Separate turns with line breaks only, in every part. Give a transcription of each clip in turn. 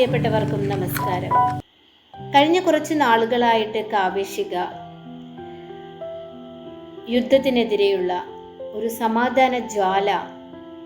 പ്രിയപ്പെട്ടവർക്കും നമസ്കാരം. കഴിഞ്ഞ കുറച്ച് നാളുകളായിട്ട് കാവേശിക യുദ്ധത്തിനെതിരെയുള്ള ഒരു സമാധാന ജ്വാല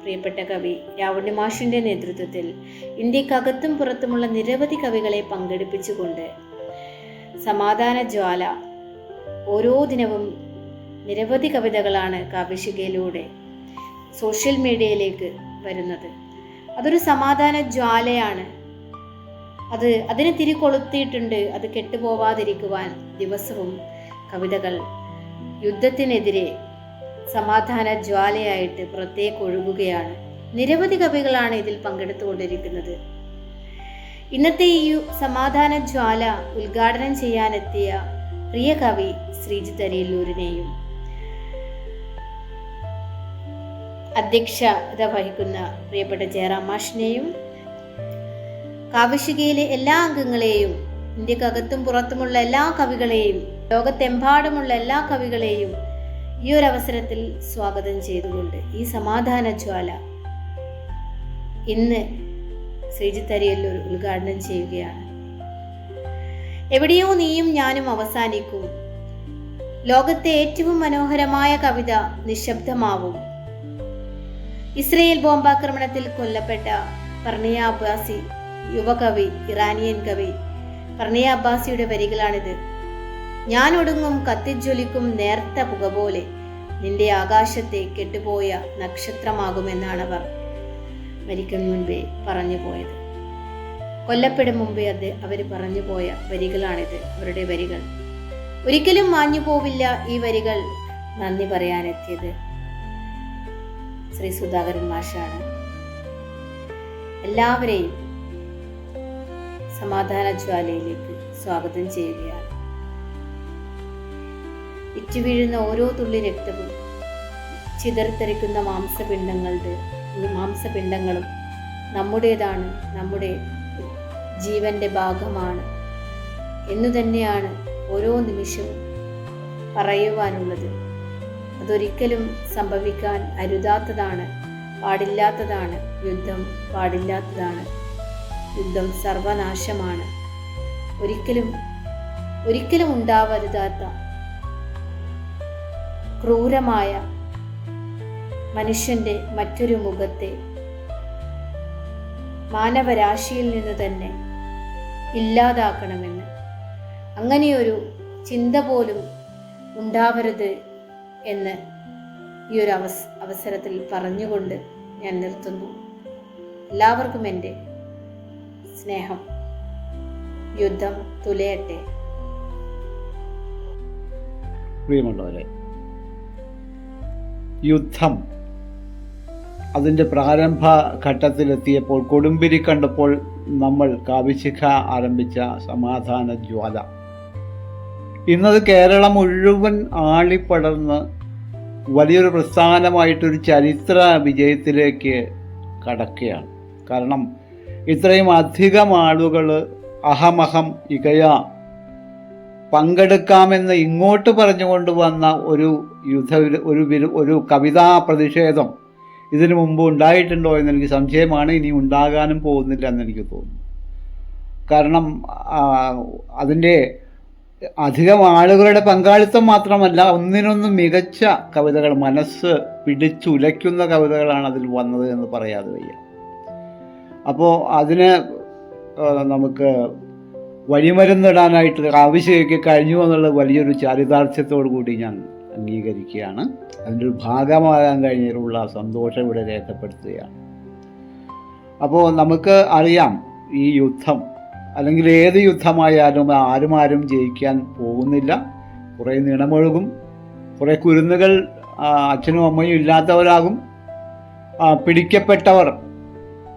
പ്രിയപ്പെട്ട കവി രാവണ്യമാഷിന്റെ നേതൃത്വത്തിൽ ഇന്ത്യക്കകത്തും പുറത്തുമുള്ള നിരവധി കവികളെ പങ്കെടുപ്പിച്ചുകൊണ്ട് സമാധാന ജ്വാല ഓരോ ദിനവും നിരവധി കവിതകളാണ് കാവ്യശികയിലൂടെ സോഷ്യൽ മീഡിയയിലേക്ക് വരുന്നത്. അതൊരു സമാധാന ജ്വാലയാണ് അത് അതിനെ കൊളുത്തിയിട്ടുണ്ട് അത് കെട്ടുപോവാതിരിക്കുവാൻ ദിവസവും കവിതകൾ യുദ്ധത്തിനെതിരെ സമാധാന ജ്വാലയായിട്ട് പുറത്തേക്ക് ഒഴുകുകയാണ്. നിരവധി കവികളാണ് ഇതിൽ പങ്കെടുത്തുകൊണ്ടിരിക്കുന്നത്. ഇന്നത്തെ ഈ സമാധാന ജ്വാല ഉദ്ഘാടനം ചെയ്യാനെത്തിയ പ്രിയ കവി ശ്രീജിത്ത് അരിയല്ലൂരിനെയും അധ്യക്ഷത വഹിക്കുന്ന പ്രിയപ്പെട്ട ജയറാം മാഷിനെയും കാവശികയിലെ എല്ലാ അംഗങ്ങളെയും ഇന്ത്യക്കകത്തും പുറത്തുമുള്ള എല്ലാ കവികളെയും ലോകത്തെമ്പാടുമുള്ള എല്ലാ കവികളെയും ഈ ഒരു അവസരത്തിൽ സ്വാഗതം ചെയ്തുകൊണ്ട് ഈ സമാധാന ജ്വാല ഇന്ന് ശ്രീജിത്ത് അരിയല്ലൂർ ഉദ്ഘാടനം ചെയ്യുകയാണ്. എവിടെയോ നീയും ഞാനും അവസാനിക്കും. ലോകത്തെ ഏറ്റവും മനോഹരമായ കവിത നിശബ്ദമാവും. ഇസ്രയേൽ ബോംബാക്രമണത്തിൽ കൊല്ലപ്പെട്ട പർണിയ യുവകവി ഇറാനിയൻ കവി പ്രണയ അബ്ബാസിയുടെ വരികളാണിത്. ഞാൻ ഒടുങ്ങും കത്തിജ്വലിക്കും നേർത്ത പുക പോലെ നിന്റെ ആകാശത്തെ കെട്ടുപോയ അവർ മരിക്കും മുൻപേ പറഞ്ഞു പോയത്. കൊല്ലപ്പെടും മുമ്പേ അത് അവർ പറഞ്ഞു പോയ വരികളാണിത് അവരുടെ വരികൾ. ഒരിക്കലും മാഞ്ഞു പോവില്ല ഈ വരികൾ നന്ദി പറയാനെത്തിയത് ശ്രീ സുധാകരൻ മാഷാണ്. എല്ലാവരെയും സമാധാന ജ്വാലയിലേക്ക് സ്വാഗതം ചെയ്യുകയാണ്. ഇറ്റുവീഴുന്ന ഓരോ തുള്ളി രക്തവും ചിതറിത്തെറിക്കുന്ന മാംസപിണ്ഡങ്ങളുടെ മാംസപിണ്ഡങ്ങളും നമ്മുടേതാണ് നമ്മുടെ ജീവന്റെ ഭാഗമാണ് എന്നു തന്നെയാണ് ഓരോ നിമിഷവും പറയുവാനുള്ളത്. അതൊരിക്കലും സംഭവിക്കാൻ അരുതാത്തതാണ് പാടില്ലാത്തതാണ് യുദ്ധം പാടില്ലാത്തതാണ് യുദ്ധം സർവനാശമാണ്. ഒരിക്കലും ഒരിക്കലും ഉണ്ടാവരുതാത്ത ക്രൂരമായ മനുഷ്യന്റെ മറ്റൊരു മുഖത്തെ മാനവരാശിയിൽ നിന്ന് തന്നെ ഇല്ലാതാക്കണമെന്ന്. അങ്ങനെയൊരു ചിന്ത പോലും ഉണ്ടാവരുത് എന്ന് ഈ ഒരു അവസ് അവസരത്തിൽ പറഞ്ഞുകൊണ്ട് ഞാൻ നിർത്തുന്നു. എല്ലാവർക്കും എന്റെ സ്നേഹം. യുദ്ധം തുലയട്ടെ.
പ്രിയമുള്ളവരെ യുദ്ധം അതിന്റെ പ്രാരംഭ ഘട്ടത്തിലെത്തിയപ്പോൾ കൊടുമ്പിരി കണ്ടപ്പോൾ നമ്മൾ കാവിശിഖ ആരംഭിച്ച സമാധാന ജ്വാല. ഇന്നത് കേരളം മുഴുവൻ ആളിപ്പടർന്ന് വലിയൊരു പ്രസ്ഥാനമായിട്ടൊരു ചരിത്ര വിജയത്തിലേക്ക് കടക്കുകയാണ്. കാരണം ഇത്രയും അധികം ആളുകൾ അഹമഹം ഇകയ. പങ്കെടുക്കാമെന്ന് ഇങ്ങോട്ട് പറഞ്ഞുകൊണ്ട് വന്ന ഒരു യുദ്ധ ഒരു ഒരു കവിതാ പ്രതിഷേധം ഇതിനു മുമ്പ് ഉണ്ടായിട്ടുണ്ടോ എന്ന് എനിക്ക് സംശയമാണ്. ഇനി ഉണ്ടാകാനും പോകുന്നില്ല എന്ന് എനിക്ക് തോന്നുന്നു. കാരണം അതിന്റെ അധികം ആളുകളുടെ പങ്കാളിത്തം മാത്രമല്ല ഒന്നിനൊന്ന് മികച്ച കവിതകൾ മനസ്സ് പിടിച്ചുലയ്ക്കുന്ന കവിതകളാണ് അതിൽ വന്നത് എന്ന് പറയാതെ വയ്യ. അപ്പോൾ അതിന് നമുക്ക് വഴിമരുന്നിടാനായിട്ട് ആവശ്യമൊക്കെ കഴിഞ്ഞു എന്നുള്ള വലിയൊരു ചാരിതാർത്ഥ്യത്തോടു കൂടി ഞാൻ അംഗീകരിക്കുകയാണ്. അതിന്റെ ഒരു ഭാഗമാകാൻ കഴിഞ്ഞതിലുള്ള സന്തോഷം ഇവിടെ രേഖപ്പെടുത്തുകയാണ്. അപ്പോൾ നമുക്ക് അറിയാം ഈ യുദ്ധം അല്ലെങ്കിൽ ഏത് യുദ്ധമായാലും ആരും ആരും ജയിക്കാൻ പോകുന്നില്ല. കുറേ നിണമൊഴുകും കുറേ കുരുന്നുകൾ അച്ഛനും അമ്മയും ഇല്ലാത്തവരാകും. പിടിക്കപ്പെട്ടവർ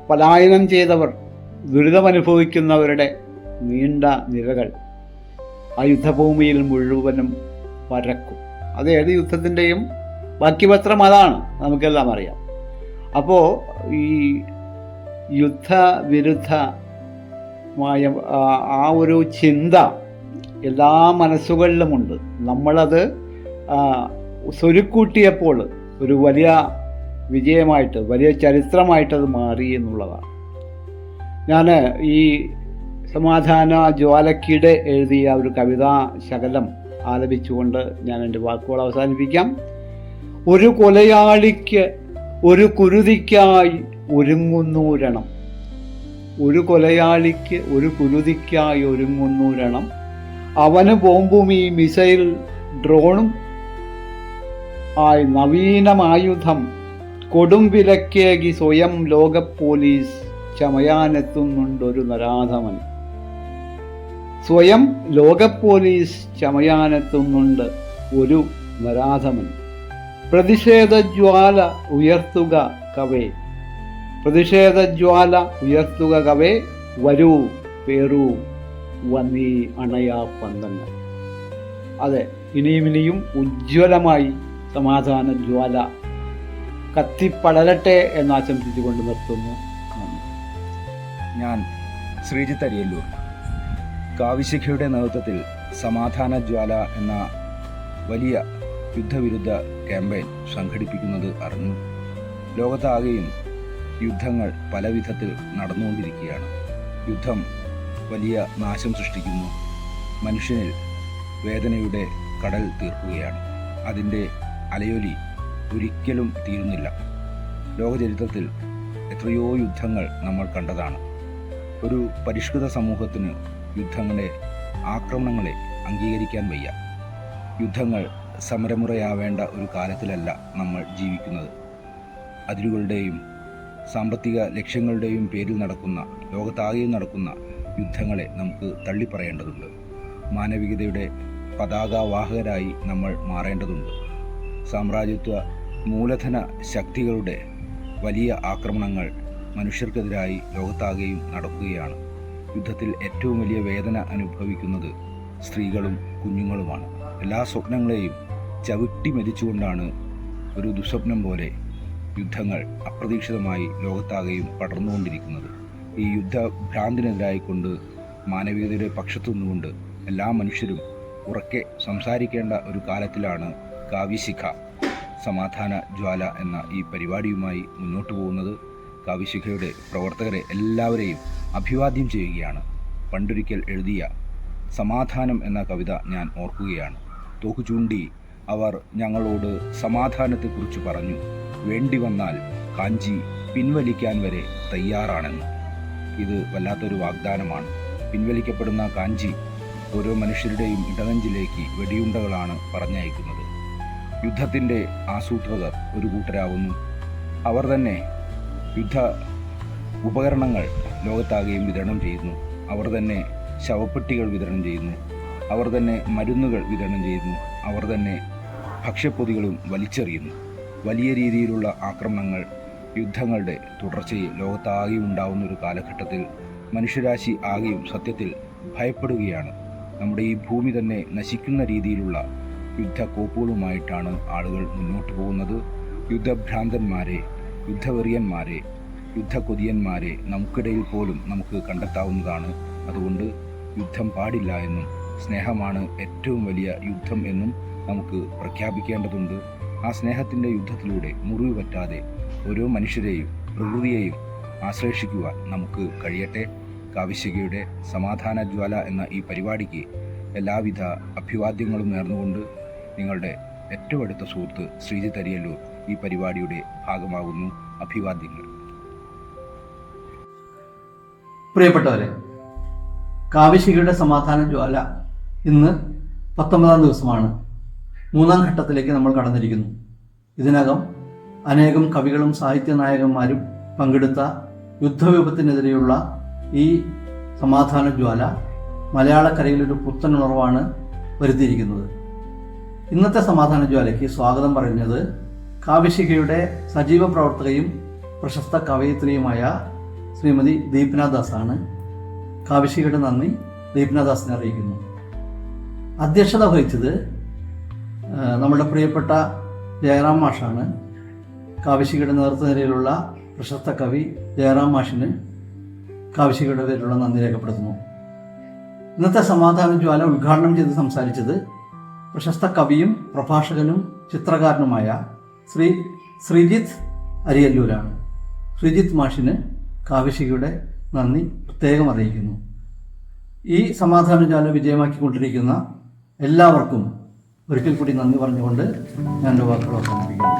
പലായനം ചെയ്തവർ ദുരിതമനുഭവിക്കുന്നവരുടെ നീണ്ട നിരകൾ ആ യുദ്ധഭൂമിയിൽ മുഴുവനും പരക്കും. അത് ഏത് യുദ്ധത്തിന്റെയും ബാക്കി അതാണ്. നമുക്കെല്ലാം അറിയാം. അപ്പോൾ ഈ യുദ്ധവിരുദ്ധമായ ആ- ഒരു ചിന്ത എല്ലാ മനസ്സുകളിലുമുണ്ട്. നമ്മളത് സ്വരുക്കൂട്ടിയപ്പോൾ ഒരു വലിയ വിജയമായിട്ട് വലിയ ചരിത്രമായിട്ടത് മാറി എന്നുള്ളതാണ്. ഞാൻ ഈ സമാധാന ജ്വാലക്കിടെ എഴുതിയ ഒരു കവിതാ ശകലം ആലപിച്ചുകൊണ്ട് ഞാൻ എന്റെ വാക്കുകൾ അവസാനിപ്പിക്കാം. ഒരു കൊലയാളിക്ക് ഒരു കുരുതിക്കായി ഒരുങ്ങുന്നൂരണം ഒരു കൊലയാളിക്ക് ഒരു കുരുതിക്കായി ഒരുങ്ങുന്നൂരണം അവന് ബോംബും ഈ മിസൈൽ ഡ്രോണും ആയി നവീനമായുധം കൊടും വിലക്കേകി സ്വയം ലോക പോലീസ് ചമയാനെത്തുന്നുണ്ടൊരു നരാധമൻ. സ്വയം ലോക പോലീസ് ചമയാനെത്തുന്നുണ്ട് ഒരു നരാധമൻ. പ്രതിഷേധജ്വാല ഉയർത്തുക കവേ. പ്രതിഷേധജ്വാല ഉയർത്തുക കവേ വരൂ പേറൂ വന്നീ അണയാ പന്തങ്ങൾ. അതെ ഇനിയും ഇനിയും ഉജ്ജ്വലമായി സമാധാന ജ്വാല കത്തിപ്പടരട്ടെ എന്ന് ആശംസിച്ചുകൊണ്ട് നിർത്തുന്നു.
ഞാൻ ശ്രീജിത്ത് അരിയല്ലൂർ. കാവിശിഖയുടെ നേതൃത്വത്തിൽ സമാധാന ജ്വാല എന്ന വലിയ യുദ്ധവിരുദ്ധ ക്യാമ്പയിൻ സംഘടിപ്പിക്കുന്നത് അറിഞ്ഞു. ലോകത്താകെയും യുദ്ധങ്ങൾ പല വിധത്തിൽ നടന്നുകൊണ്ടിരിക്കുകയാണ്. യുദ്ധം വലിയ നാശം സൃഷ്ടിക്കുന്നു. മനുഷ്യനിൽ വേദനയുടെ കടൽ തീർക്കുകയാണ്. അതിന്റെ അലയൊലി ഒരിക്കലും തീരുന്നില്ല. ലോകചരിത്രത്തിൽ എത്രയോ യുദ്ധങ്ങൾ നമ്മൾ കണ്ടതാണ്. ഒരു പരിഷ്കൃത സമൂഹത്തിന് യുദ്ധങ്ങളെ ആക്രമണങ്ങളെ അംഗീകരിക്കാൻ വയ്യ. യുദ്ധങ്ങൾ സമരമുറയാവേണ്ട ഒരു കാലത്തിലല്ല നമ്മൾ ജീവിക്കുന്നത്. അതിരുകളുടെയും സാമ്പത്തിക ലക്ഷ്യങ്ങളുടെയും പേരിൽ നടക്കുന്ന ലോകത്താകെയും നടക്കുന്ന യുദ്ധങ്ങളെ നമുക്ക് തള്ളിപ്പറയേണ്ടതുണ്ട്. മാനവികതയുടെ പതാകവാഹകരായി നമ്മൾ മാറേണ്ടതുണ്ട്. സാമ്രാജ്യത്വ മൂലധന ശക്തികളുടെ വലിയ ആക്രമണങ്ങൾ മനുഷ്യർക്കെതിരായി ലോകത്താകെയും നടക്കുകയാണ്. യുദ്ധത്തിൽ ഏറ്റവും വലിയ വേദന അനുഭവിക്കുന്നത് സ്ത്രീകളും കുഞ്ഞുങ്ങളുമാണ്. എല്ലാ സ്വപ്നങ്ങളെയും ചവിട്ടി മരിച്ചുകൊണ്ടാണ് ഒരു ദുസ്വപ്നം പോലെ യുദ്ധങ്ങൾ അപ്രതീക്ഷിതമായി ലോകത്താകെയും പടർന്നുകൊണ്ടിരിക്കുന്നത്. ഈ യുദ്ധഭ്രാന്തിനെതിരായിക്കൊണ്ട് മാനവികതയുടെ പക്ഷത്തു നിന്നുകൊണ്ട് എല്ലാ മനുഷ്യരും ഉറക്കെ സംസാരിക്കേണ്ട ഒരു കാലത്തിലാണ് കാവ്യശിഖ. സമാധാന ജ്വാല എന്ന ഈ പരിപാടിയുമായി മുന്നോട്ട് പോകുന്നത് കാവ്യശിഖയുടെ പ്രവർത്തകരെ എല്ലാവരെയും അഭിവാദ്യം ചെയ്യുകയാണ്. പണ്ടൊരിക്കൽ എഴുതിയ സമാധാനം എന്ന കവിത ഞാൻ ഓർക്കുകയാണ്. തോക്കു ചൂണ്ടി അവർ ഞങ്ങളോട് സമാധാനത്തെക്കുറിച്ച് പറഞ്ഞു. വേണ്ടി വന്നാൽ കാഞ്ചി പിൻവലിക്കാൻ വരെ തയ്യാറാണെന്ന്. ഇത് വല്ലാത്തൊരു വാഗ്ദാനമാണ്. പിൻവലിക്കപ്പെടുന്ന കാഞ്ചി ഓരോ മനുഷ്യരുടെയും ഇടനെഞ്ചിലേക്ക് വെടിയുണ്ടകളാണ് പറഞ്ഞയക്കുന്നത്. യുദ്ധത്തിന്റെ ആസൂത്രകർ ഒരു കൂട്ടരാവുന്നു. അവർ തന്നെ യുദ്ധ ഉപകരണങ്ങൾ ലോകത്താകെയും വിതരണം ചെയ്യുന്നു. അവർ തന്നെ ശവപ്പെട്ടികൾ വിതരണം ചെയ്യുന്നു. അവർ തന്നെ മരുന്നുകൾ വിതരണം ചെയ്യുന്നു. അവർ തന്നെ ഭക്ഷ്യപ്പൊതികളും വലിച്ചെറിയുന്നു. വലിയ രീതിയിലുള്ള ആക്രമണങ്ങൾ യുദ്ധങ്ങളുടെ തുടർച്ചയിൽ ലോകത്താകെയും ഉണ്ടാകുന്ന ഒരു കാലഘട്ടത്തിൽ മനുഷ്യരാശി ആകെയും സത്യത്തിൽ ഭയപ്പെടുകയാണ്. നമ്മുടെ ഈ ഭൂമി തന്നെ നശിക്കുന്ന രീതിയിലുള്ള യുദ്ധക്കോപ്പുകളുമായിട്ടാണ് ആളുകൾ മുന്നോട്ട് പോകുന്നത്. യുദ്ധഭ്രാന്തന്മാരെ യുദ്ധവെറിയന്മാരെ യുദ്ധകൊതിയന്മാരെ നമുക്കിടയിൽ പോലും നമുക്ക് കണ്ടെത്താവുന്നതാണ്. അതുകൊണ്ട് യുദ്ധം പാടില്ല എന്നും സ്നേഹമാണ് ഏറ്റവും വലിയ യുദ്ധം എന്നും നമുക്ക് പ്രഖ്യാപിക്കേണ്ടതുണ്ട്. ആ സ്നേഹത്തിന്റെ യുദ്ധത്തിലൂടെ മുറിവ് പറ്റാതെ ഓരോ മനുഷ്യരെയും പ്രകൃതിയെയും ആശ്ലേഷിക്കുവാൻ നമുക്ക് കഴിയട്ടെ. കാവിശികയുടെ സമാധാന ജ്വാല എന്ന ഈ പരിപാടിക്ക് എല്ലാവിധ അഭിവാദ്യങ്ങളും നേർന്നുകൊണ്ട് നിങ്ങളുടെ ഏറ്റവും അടുത്ത സുഹൃത്ത് ശ്രീജിത്ത് അരിയല്ലൂർ ഈ പരിപാടിയുടെ ഭാഗമാകുന്നു. അഭിവാദ്യങ്ങൾ.
പ്രിയപ്പെട്ടവരെ കാവിശികയുടെ സമാധാന ജ്വാല ഇന്ന് പത്തൊമ്പതാം ദിവസമാണ്. മൂന്നാം ഘട്ടത്തിലേക്ക് നമ്മൾ കടന്നിരിക്കുന്നു. ഇതിനകം അനേകം കവികളും സാഹിത്യ നായകന്മാരും പങ്കെടുത്ത യുദ്ധവിപത്തിനെതിരെയുള്ള ഈ സമാധാന ജ്വാല മലയാളക്കരയിലൊരു പുത്തൻ ഉണർവാണ് വരുത്തിയിരിക്കുന്നത്. ഇന്നത്തെ സമാധാന ജ്വാലയ്ക്ക് സ്വാഗതം പറയുന്നത് കാവിശികയുടെ സജീവ പ്രവർത്തകയും പ്രശസ്ത കവയിത്രിയുമായ ശ്രീമതി ദീപ്ന ആണ് കാവിശികയുടെ നന്ദി ദീപ്ന ദാസിനെ അറിയിക്കുന്നു. അധ്യക്ഷത വഹിച്ചത് നമ്മുടെ പ്രിയപ്പെട്ട ജയറാം മാഷാണ്. കാവിശികയുടെ നേതൃത്വനിരയിലുള്ള പ്രശസ്ത കവി ജയറാം മാഷിന് കാവിശികയുടെ പേരിലുള്ള നന്ദി രേഖപ്പെടുത്തുന്നു. ഇന്നത്തെ സമാധാന ജ്വാല ഉദ്ഘാടനം ചെയ്ത് സംസാരിച്ചത് പ്രശസ്ത കവിയും പ്രഭാഷകനും ചിത്രകാരനുമായ ശ്രീ ശ്രീജിത്ത് അരിയല്ലൂരാണ്. ശ്രീജിത്ത് മാഷിന് കാവിശികയുടെ നന്ദി പ്രത്യേകം അറിയിക്കുന്നു. ഈ സമാധാന ജാല വിജയമാക്കിക്കൊണ്ടിരിക്കുന്ന എല്ലാവർക്കും ഒരിക്കൽ കൂടി നന്ദി പറഞ്ഞുകൊണ്ട് ഞാൻ വാക്കുകൾ അവസാനിപ്പിക്കുന്നു.